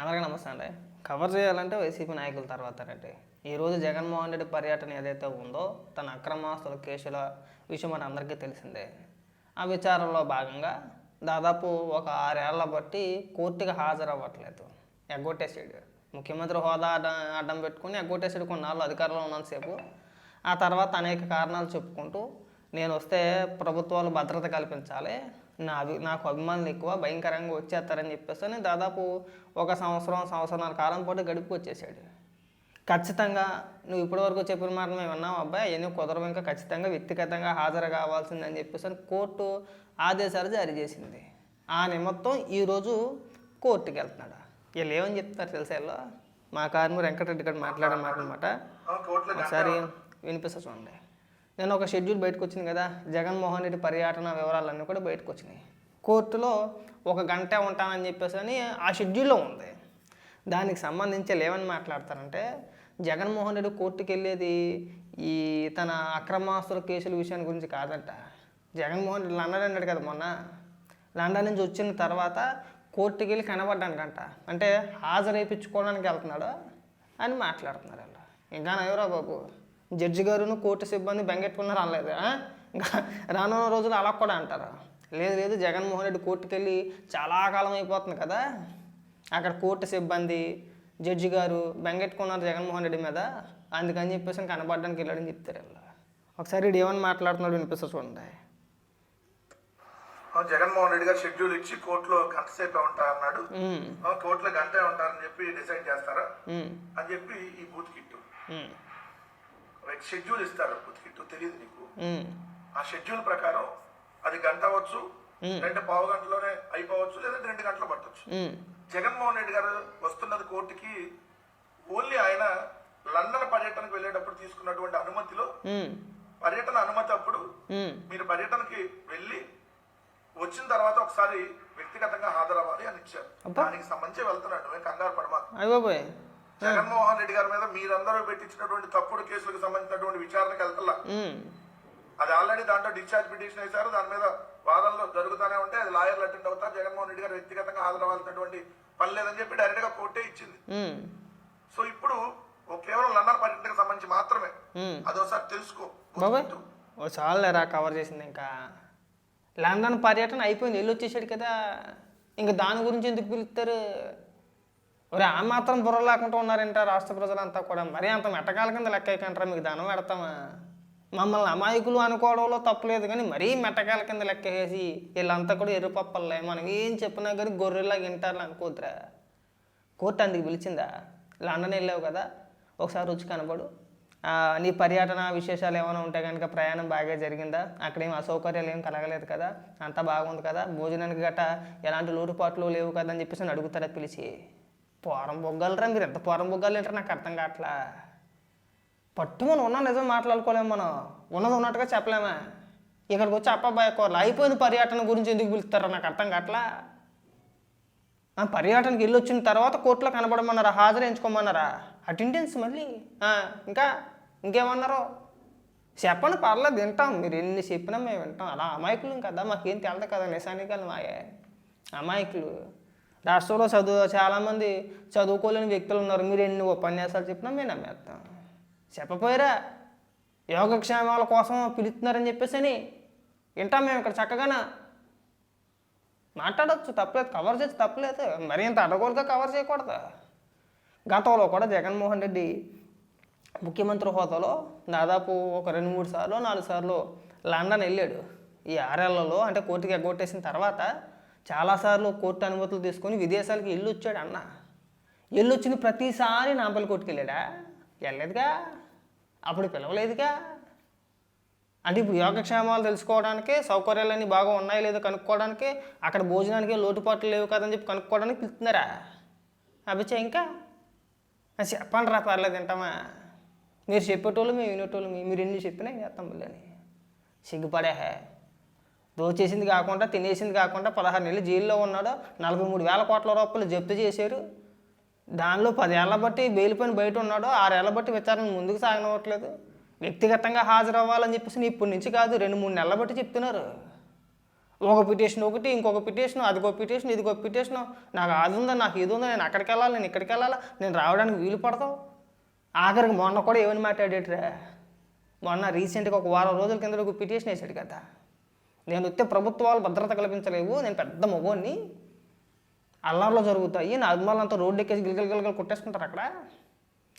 అందరికీ నమస్తే అండి. కవర్ చేయాలంటే వైసీపీ నాయకుల తర్వాత రండి. ఈరోజు జగన్మోహన్ రెడ్డి పర్యటన ఏదైతే ఉందో తన అక్రమాస్తుల కేసుల విషయం మన అందరికీ తెలిసిందే. ఆ విచారంలో భాగంగా దాదాపు ఒక ఆరేళ్ళ బట్టి కోర్టుకి హాజరవ్వట్లేదు. ఎగ్గొట్టేసాడు ముఖ్యమంత్రి హోదా అడ్డం అడ్డం పెట్టుకుని ఎగ్గొట్టేసాడు కొన్నాళ్ళు అధికారంలో ఉన్నంతసేపు. ఆ తర్వాత అనేక కారణాలు చెప్పుకుంటూ నేను వస్తే ప్రభుత్వాలు భద్రత కల్పించాలి నా అభి నాకు అభిమానులు ఎక్కువ భయంకరంగా వచ్చేస్తారని చెప్పేసి అని దాదాపు ఒక సంవత్సరం సంవత్సరాల కాలం పాటు గడిపి వచ్చేసాడు ఖచ్చితంగా నువ్వు ఇప్పటివరకు చెప్పిన మాట మేము విన్నాం అబ్బాయి అవన్నీ కుదరవు ఇంకా ఖచ్చితంగా వ్యక్తిగతంగా హాజరు కావాల్సిందని చెప్పేసి కోర్టు ఆదేశాలు జారీ చేసింది. ఆ నిమిత్తం ఈరోజు కోర్టుకి వెళ్తున్నాడు. వీళ్ళు ఏమని చెప్తారు తెలుసా వీళ్ళు? మా కార్మికుడు వెంకటరెడ్డి గారు మాట్లాడే మాట. అనమాట కోర్టులో ఒకసారి వినిపిస్తా చూడండి. నేను ఒక షెడ్యూల్ బయటకు వచ్చింది కదా జగన్మోహన్ రెడ్డి పర్యటన వివరాలన్నీ కూడా బయటకు వచ్చినాయి కోర్టులో ఒక గంట ఉంటానని చెప్పేసి అని ఆ షెడ్యూల్లో ఉంది. దానికి సంబంధించి ఏమని మాట్లాడతారంటే జగన్మోహన్ రెడ్డి కోర్టుకి వెళ్ళేది ఈ తన అక్రమాస్తుల కేసుల విషయాన్ని గురించి కాదంట. జగన్మోహన్ రెడ్డి లండన్ అన్నాడు కదా మొన్న లండన్ నుంచి వచ్చిన తర్వాత కోర్టుకి వెళ్ళి కనబడ్డానికంట అంటే హాజరైపించుకోవడానికి వెళ్తున్నాడు అని మాట్లాడుతున్నారు వాళ్ళు. ఇంకా నయ్యరా బాబు జడ్జి గారును కోర్టు సిబ్బంది బెంగెట్టుకున్నారు అనలేదు? ఇంకా రానున్న రోజులు అలా కూడా అంటారు? లేదు లేదు జగన్మోహన్ రెడ్డి కోర్టుకి వెళ్ళి చాలా కాలం అయిపోతుంది కదా. అక్కడ కోర్టు సిబ్బంది జడ్జి గారు బెంగెట్టుకున్నారు జగన్మోహన్ రెడ్డి మీద. అందుకని చెప్పేసి కనబడడానికి వెళ్ళాడని చెప్తారు వీళ్ళు. ఒకసారి వీడు ఏమని మాట్లాడుతున్నాడు వినిపిస్తా చూడండి. జగన్మోహన్ రెడ్డి గారు షెడ్యూల్ ఇచ్చి కోర్టులో గంట సేపే ఉంటా అన్నాడు. కోర్టులో గంటే ఉంటారని చెప్పి డిసైడ్ చేస్తారా? అని చెప్పి ఈ బూత్ కిట్టు. రైట్ షెడ్యూల్ ఇస్తారు బూత్ కిట్టు తెలియదు నీకు. ఆ షెడ్యూల్ ప్రకారం అది గంట అవ్వచ్చు. రెండు పావు గంటలోనే అయిపోవచ్చు లేదంటే రెండు గంటలు పట్టవచ్చు జగన్మోహన్ రెడ్డి గారు వస్తున్నది కోర్టుకి ఓన్లీ ఆయన లండన్ పర్యటనకు వెళ్ళేటప్పుడు తీసుకున్నటువంటి అనుమతిలో పర్యటన అనుమతి అప్పుడు. మీరు పర్యటనకి వెళ్ళి వచ్చిన తర్వాత ఒకసారి వ్యక్తిగతంగా హాజరవ్వాలి అని ఇచ్చారు. దానికి సంబంధించి వెళ్తున్నాడు కంగారు పడమా జగన్మోహన్ రెడ్డి గారి మీద మీరందరూ పెట్టించినటువంటి తప్పుడు కేసులకు సంబంధించినటువంటి విచారణకి వెళ్తలా? అది ఆల్రెడీ దాంట్లో డిశ్చార్జ్ పిటిషన్ వేశారు. దాని మీద వాదనలు జరుగుతూనే ఉంటాయి అది లాయర్లు అటెండ్ అవుతారు. జగన్మోహన్ రెడ్డి గారు వ్యక్తిగతంగా హాజరవ్వాల్సినటువంటి పని లేదని చెప్పి డైరెక్ట్గా కోర్టే ఇచ్చింది. సో ఇప్పుడు ఓ కేవలం లండన్ పర్యటనకు సంబంధించి మాత్రమే. ఉమ్. అది ఒకసారి తెలుసుకో. ఓ చాలులేరా కవర్ చేసింది ఇంకా? లండన్ పర్యటన అయిపోయింది. వెళ్ళి వచ్చేసాడు కదా ఇంకా దాని గురించి ఎందుకు పిలుస్తారు? ఒరే ఆ మాత్రం బుర్ర లేకుండా ఉన్నారంటే రాష్ట్ర ప్రజలంతా కూడా? మరీ అంత మెట్టకాల కింద లెక్క వేయకంటారా మీకు ధనం పెడతామా? మమ్మల్ని అమాయకులు అనుకోవడంలో తప్పులేదు కానీ మరీ మెట్టకాల కింద లెక్క వేసి వీళ్ళంతా కూడా ఎరుపప్పలే మనం ఏం చెప్పినా కానీ గొర్రెలా వింటారు అనుకోద్దురా. కోర్టు అందుకు పిలిచిందా? లండన్ వెళ్ళావు కదా? ఒకసారి రుచి కనబడు. నీ పర్యటన విశేషాలు ఏమైనా ఉంటే కనుక ప్రయాణం బాగా జరిగిందా? అక్కడ ఏం అసౌకర్యాలు ఏం కలగలేదు కదా? అంతా బాగుంది కదా? భోజనానికి గట్ట ఎలాంటి లోటుపాట్లు లేవు కదా అని చెప్పేసి అడుగుతారా పిలిచి? పోరం బొగ్గలరా మీరు ఎంత పోరం బొగ్గలు నాకు అర్థం కావట్లా. పట్టుమని ఉన్నాం నిజం మాట్లాడుకోలేము మనం. ఉన్నది ఉన్నట్టుగా చెప్పలేమా. ఇక్కడికి వచ్చి అబ్బాయి కూరలు అయిపోయింది పర్యటన గురించి ఎందుకు పిలుస్తారా నాకు అర్థం కావట్లా? ఆ పర్యటనకి వెళ్ళి వచ్చిన తర్వాత కోర్టులో కనబడమన్నారా? హాజరు ఎంచుకోమన్నారా? అటెండెన్స్ మళ్ళీ? ఇంకా? ఇంకేమన్నారు? చెప్పండి పర్లేదు వింటాం. మీరు ఎన్ని చెప్పినా మేము వింటాం. అలా అమాయకులు కదా మాకేం తెలదు కదా నిశానికలు మాయే. అమాయకులు. రాష్ట్రంలో చదువు చాలామంది చదువుకోలేని వ్యక్తులు ఉన్నారు. మీరు ఎన్ని ఉపన్యాసాలు చెప్పినా మేము నమ్మేస్తాం. చెప్పపోయారా యోగక్షేమాల కోసం పిలుస్తున్నారని చెప్పేసి అని వింటాం మేము ఇక్కడ చక్కగానా. మాట్లాడచ్చు తప్పలేదు కవర్ చేసి తప్పలేదు. మరి ఇంత అడగకూడదా కవర్ చేయకూడదు. గతంలో కూడా జగన్మోహన్ రెడ్డి ముఖ్యమంత్రి హోదాలో దాదాపు ఒక రెండు మూడు సార్లు నాలుగు సార్లు లండన్ వెళ్ళాడు. ఈ ఆరేళ్ళలో అంటే కోర్టుకి ఎగ్గొట్టేసిన తర్వాత చాలాసార్లు కోర్టు అనుమతులు తీసుకొని విదేశాలకి వెళ్ళి వచ్చాడు అన్న. వెళ్ళి వచ్చిన ప్రతిసారి నాంపల్లి కోర్టుకి వెళ్ళాడా? వెళ్ళలేదుగా. అప్పుడు పిలవలేదుగా. అంటే ఇప్పుడు యోగక్షేమాలు తెలుసుకోవడానికి సౌకర్యాలన్నీ బాగా ఉన్నాయో లేదో కనుక్కోవడానికి అక్కడ భోజనానికి లోటుపాట్లు లేవు కదని చెప్పి కనుక్కోవడానికి పిలుతున్నారా అభిచే ఇంకా. చెప్పండిరా చెప్పండి రా పర్లేదు వింటామా? మీరు చెప్పేటోళ్ళు మేము వినేటోళ్ళు మీరు ఎన్ని చెప్పినా చేస్తాం పిల్లని సిగ్గుపడే హే దోచేసింది కాకుండా తినేసింది కాకుండా పదహారు నెలలు జైల్లో ఉన్నాడు. నలభై మూడు వేల కోట్ల రూపాయలు జప్తు చేశారు. దానిలో పదేళ్ళ బట్టి బెయిల్ పైన బయట ఉన్నాడు. ఆరేళ్ళ బట్టి విచారణ ముందుకు సాగనవ్వట్లేదు వ్యక్తిగతంగా హాజరవ్వాలని చెప్పేసి ఇప్పటి నుంచి కాదు రెండు మూడు నెలల బట్టి చెప్తున్నారు. ఒక పిటిషన్ ఒకటి ఇంకొక పిటిషన్ అదిగో పిటిషన్ ఇదిగో పిటిషన్. నాకు అది ఉందా నాకు ఇది ఉందా నేను అక్కడికి వెళ్ళాలి నేను ఇక్కడికి వెళ్ళాలా? నేను రావడానికి వీలు పడతావు ఆఖరికి మొన్న కూడా ఏమని మాట్లాడేట్రా మొన్న రీసెంట్గా ఒక వారం రోజుల కింద ఒక పిటిషన్ వేసాడు కదా. నేను వస్తే ప్రభుత్వాలు భద్రత కల్పించలేవు నేను పెద్ద మగోని అల్లార్లో జరుగుతాయి నా అభిమానులంతా రోడ్డు ఎక్కేసి గిలగల గిలగలు కొట్టేసుకుంటారు అక్కడ.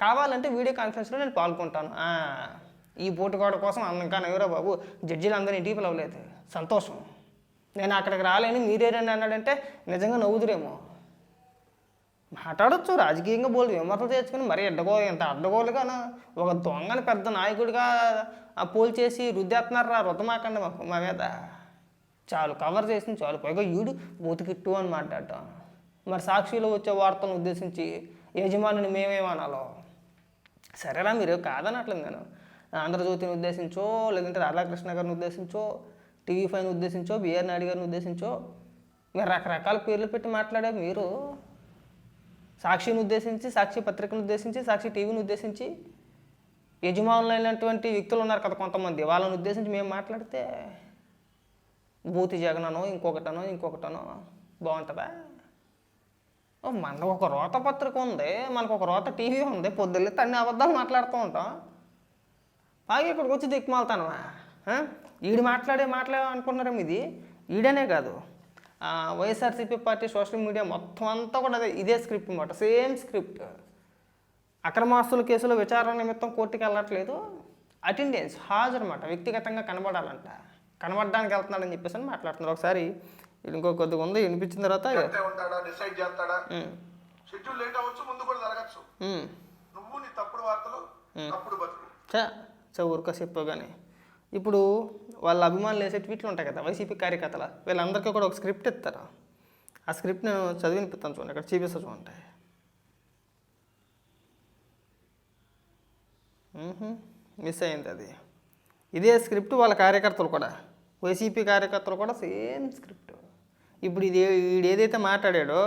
కావాలంటే వీడియో కాన్ఫరెన్స్లో నేను పాల్గొంటాను. ఈ ఈ పోటుకోవడం కోసం ఇంకా ఎవరో బాబు జడ్జీలు అందరినీ ఇంటికి పిలవలేదు సంతోషం. నేను అక్కడికి రాలేని మీరేరని అన్నాడంటే నిజంగా నవ్వుదురేమో. మాట్లాడొచ్చు రాజకీయంగా బోల్డ్ విమర్శలు చేసుకుని మరీ అడ్డగో ఇంత అడ్డగోలుగాను? ఒక దొంగని పెద్ద నాయకుడిగా ఆ పోల్ చేసి రుద్దేస్తున్నారా రుద్దమాకండి మాకు మా మీద. చాలు కవర్ చేసింది చాలు. పైగా ఈడు బతికిట్టు అని మాట్లాడటం మరి సాక్షిలో వచ్చే వార్తలను ఉద్దేశించి యజమానుని మేమేమనాలో సరేరా మీరు కాదనట్లేదు నేను. ఆంధ్రజ్యోతిని ఉద్దేశించో లేదంటే రాధాకృష్ణ గారిని ఉద్దేశించో టీవీ ఫైన్ ఉద్దేశించో బిఆర్ నాయుడు గారిని ఉద్దేశించో మీరు రకరకాల పేర్లు పెట్టి మాట్లాడే మీరు. సాక్షిని ఉద్దేశించి సాక్షి పత్రికను ఉద్దేశించి సాక్షి టీవీని ఉద్దేశించి యజమానులైనటువంటి వ్యక్తులు ఉన్నారు కదా కొంతమంది. వాళ్ళని ఉద్దేశించి మేము మాట్లాడితే భూతి జగననో ఇంకొకటనో ఇంకొకటనో బాగుంటుందా? మనకు ఒక రోత పత్రిక ఉంది. మనకు ఒక రోత టీవీ ఉంది. పొద్దున్న తన్ని అబద్ధాలు మాట్లాడుతూ ఉంటాం. బాగా ఇక్కడికి వచ్చి దిక్కుమాలుతానవా? ఈడు మాట్లాడే మాట్లాడే అనుకుంటున్నారేమో ఇది. ఈడనే కాదు. వైఎస్ఆర్సీపీ పార్టీ సోషల్ మీడియా మొత్తం అంతా కూడా అదే ఇదే స్క్రిప్ట్ అనమాట సేమ్ స్క్రిప్ట్. అక్రమాస్తుల కేసులో విచారణ నిమిత్తం కోర్టుకి వెళ్ళట్లేదు. అటెండెన్స్ హాజరు అనమాట వ్యక్తిగతంగా కనబడాలంట. కనబడడానికి వెళ్తున్నాడని చెప్పేసి అని మాట్లాడుతున్నారు. ఒకసారి ఇంకో కొద్దిగా ఉంది. వినిపించిన తర్వాత డిసైడ్ చేస్తాడా? ఉమ్, షెడ్యూల్ లేట్ అవ్వచ్చు ముందు కూడా జరగచ్చు. ఉమ్. నువ్వు నీ తప్పుడు వార్తలు తప్పుడు బతుకు చా చా ఊరుకో చెప్పు కానీ ఇప్పుడు వాళ్ళ అభిమానులు వేసే ట్వీట్లు ఉంటాయి కదా వైసీపీ కార్యకర్తల. వీళ్ళందరికీ కూడా ఒక స్క్రిప్ట్ ఇస్తారు. ఆ స్క్రిప్ట్ నేను చదివినిపిస్తాను చూడండి. ఇక్కడ చూపిస్తా చూడండి. మిస్ అయింది అది. ఇదే స్క్రిప్ట్ వాళ్ళ కార్యకర్తలు కూడా. వైసీపీ కార్యకర్తలు కూడా సేమ్ స్క్రిప్ట్. ఇప్పుడు ఇది వీడు ఏదైతే మాట్లాడాడో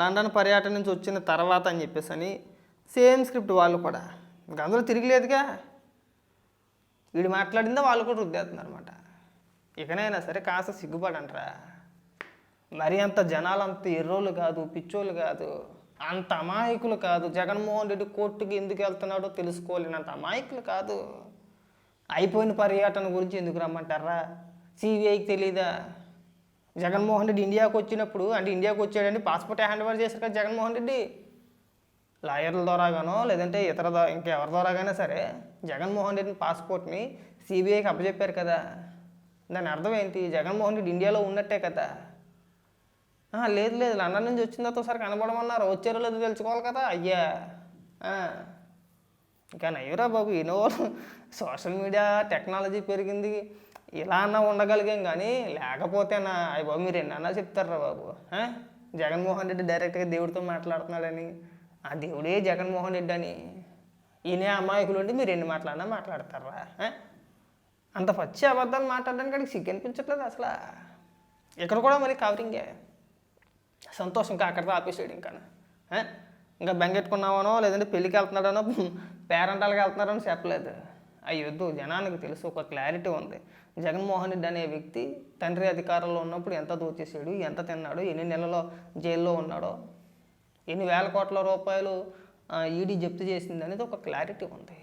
లండన్ పర్యటన నుంచి వచ్చిన తర్వాత అని చెప్పేసి అని సేమ్ స్క్రిప్ట్ వాళ్ళు కూడా. ఇంకా అందులో తిరిగిలేదుగా. వీడు మాట్లాడిందా వాళ్ళు కూడా రుద్దేస్తున్నారు అనమాట ఇకనైనా సరే కాస్త సిగ్గుపడంట్రా మరి అంత జనాలు అంత ఎర్రోళ్ళు కాదు పిచ్చోళ్ళు కాదు. అంత అమాయకులు కాదు. జగన్మోహన్ రెడ్డి కోర్టుకి ఎందుకు వెళ్తున్నాడో తెలుసుకోలేనంత అమాయకులు కాదు. అయిపోయిన పర్యటన గురించి ఎందుకు రమ్మంటారా? సిబిఐకి తెలీదా? జగన్మోహన్ రెడ్డి ఇండియాకి వచ్చినప్పుడు అంటే ఇండియాకి వచ్చాడండి పాస్పోర్ట్ హ్యాండ్ ఓవర్ చేశారు కదా జగన్మోహన్ రెడ్డి. లాయర్ల ద్వారాగానో లేదంటే ఇతర ద్వా- ఇంకెవరి ద్వారాగానే సరే జగన్మోహన్ రెడ్డి పాస్పోర్ట్ని సిబిఐకి అప్పచెప్పారు కదా. దాని అర్థం ఏంటి? జగన్మోహన్ రెడ్డి ఇండియాలో ఉన్నట్టే కదా. లేదు లేదు. లండన్ నుంచి వచ్చిన తర్వాత ఒకసారి కనబడమన్నారు. వచ్చారో లేదో తెలుసుకోవాలి కదా. అయ్యా. ఆ. ఇంకా నయ్యరా బాబు ఎన్నో సోషల్ మీడియా టెక్నాలజీ పెరిగింది. ఇలా అన్నా ఉండగలిగాం కానీ లేకపోతేనా అయ్యి బాబు మీరు ఎన్నన్నా చెప్తారా బాబు? జగన్మోహన్ రెడ్డి డైరెక్ట్గా దేవుడితో మాట్లాడుతున్నాడని. ఆ దేవుడే జగన్మోహన్ రెడ్డి అని. ఈయనే అమాయకులు ఉండి మీరు ఎన్ని మాట్లాడినా మాట్లాడతారా? అంత పచ్చి అబద్ధాలు మాట్లాడడానికి అడిగి సిగ్గు అనిపించట్లేదు అసలు. ఇక్కడ కూడా మరి కవరింగే సంతోషం ఇంకా అక్కడితో ఆపేసాడు ఇంకా. ఇంకా బెంగెట్టుకున్నామనో లేదంటే పెళ్ళికి వెళ్తున్నాడనో పేరెంటాలకు వెళ్తున్నారని చెప్పలేదు. అయ్యొద్దు జనానికి తెలుసు ఒక క్లారిటీ ఉంది. జగన్మోహన్ రెడ్డి అనే వ్యక్తి తండ్రి అధికారంలో ఉన్నప్పుడు ఎంత దోచేసాడు ఎంత తిన్నాడు ఎన్ని నెలలో జైల్లో ఉన్నాడో ఎన్ని వేల కోట్ల రూపాయలు ఈడీ జప్తు చేసింది అనేది ఒక క్లారిటీ ఉంది.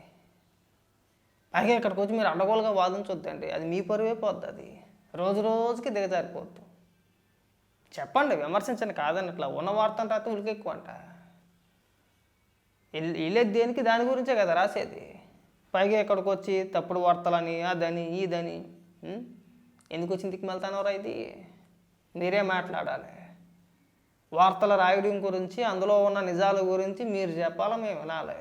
పైగా ఇక్కడికి వచ్చి మీరు అడ్డగోలుగా వాదించొద్దండి. అది మీ పరువే పోద్ది అది. రోజు రోజుకి దిగజారిపోద్దు. చెప్పండి విమర్శించండి కాదన్నట్లా ఉన్న వార్తను అంటే రాత్రి ఉలికెక్కువ అంట వెళ్ళేది దేనికి? దాని గురించే కదా రాసేది. పైగా ఇక్కడికి వచ్చి తప్పుడు వార్తలని అదని ఇదని ఎందుకు వచ్చింది దిక్కుమెళ్తానోరా ఇది? మీరే మాట్లాడాలి. వార్తల రాయడం గురించి అందులో ఉన్న నిజాల గురించి మీరు చెప్పాలి మేము వినాలి.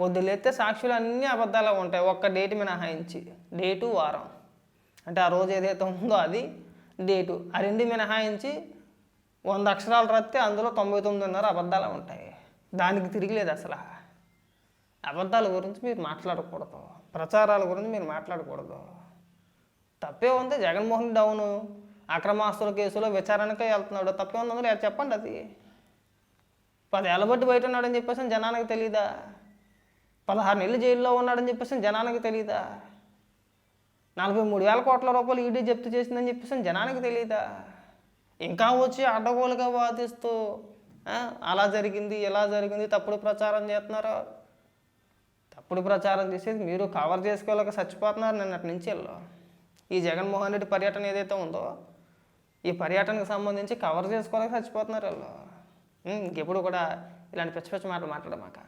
పొద్దులేస్తే సాక్షులు అన్నీ అబద్ధాలు ఉంటాయి. ఒక్క డేట్ మినహాయించి డేటు వారం. అంటే ఆ రోజు ఏదైతే ఉందో అది డేటు. ఆ రెండు మినహాయించి వంద అక్షరాలు రాస్తే అందులో తొంభై తొమ్మిదిన్నర అబద్ధాలు ఉంటాయి. దానికి తిరిగిలేదు అసలు. అబద్ధాల గురించి మీరు మాట్లాడకూడదు. ప్రచారాల గురించి మీరు మాట్లాడకూడదు. తప్పే ఉంది జగన్మోహన్ డౌను. అక్రమాస్తుల కేసులో విచారణకే వెళ్తున్నాడు. తప్పే ఉంది అందులో. చెప్పండి అది. పదేళ్ళ బట్టి బయట ఉన్నాడని చెప్పేసి జనానికి తెలియదా పదహారు నెలలు జైల్లో ఉన్నాడని చెప్పేసి జనానికి తెలియదా నలభై మూడు వేల కోట్ల రూపాయలు ఈడీ జప్తు చేసిందని చెప్పేసి జనానికి తెలియదా? ఇంకా వచ్చి అడ్డగోలుగా వాదిస్తూ అలా జరిగింది ఇలా జరిగింది తప్పుడు ప్రచారం చేస్తున్నారు? తప్పుడు ప్రచారం చేసేది మీరు కవర్ చేసుకోలేక చచ్చిపోతున్నారు నిన్నటి నుంచి వెళ్ళు. ఈ జగన్మోహన్ రెడ్డి పర్యటన ఏదైతే ఉందో ఈ పర్యటనకు సంబంధించి కవర్ చేసుకోలేక చచ్చిపోతున్నారు వాళ్ళు. ఇంకెప్పుడు కూడా ఇలాంటి పిచ్చి పిచ్చి మాటలు మాట్లాడమాక.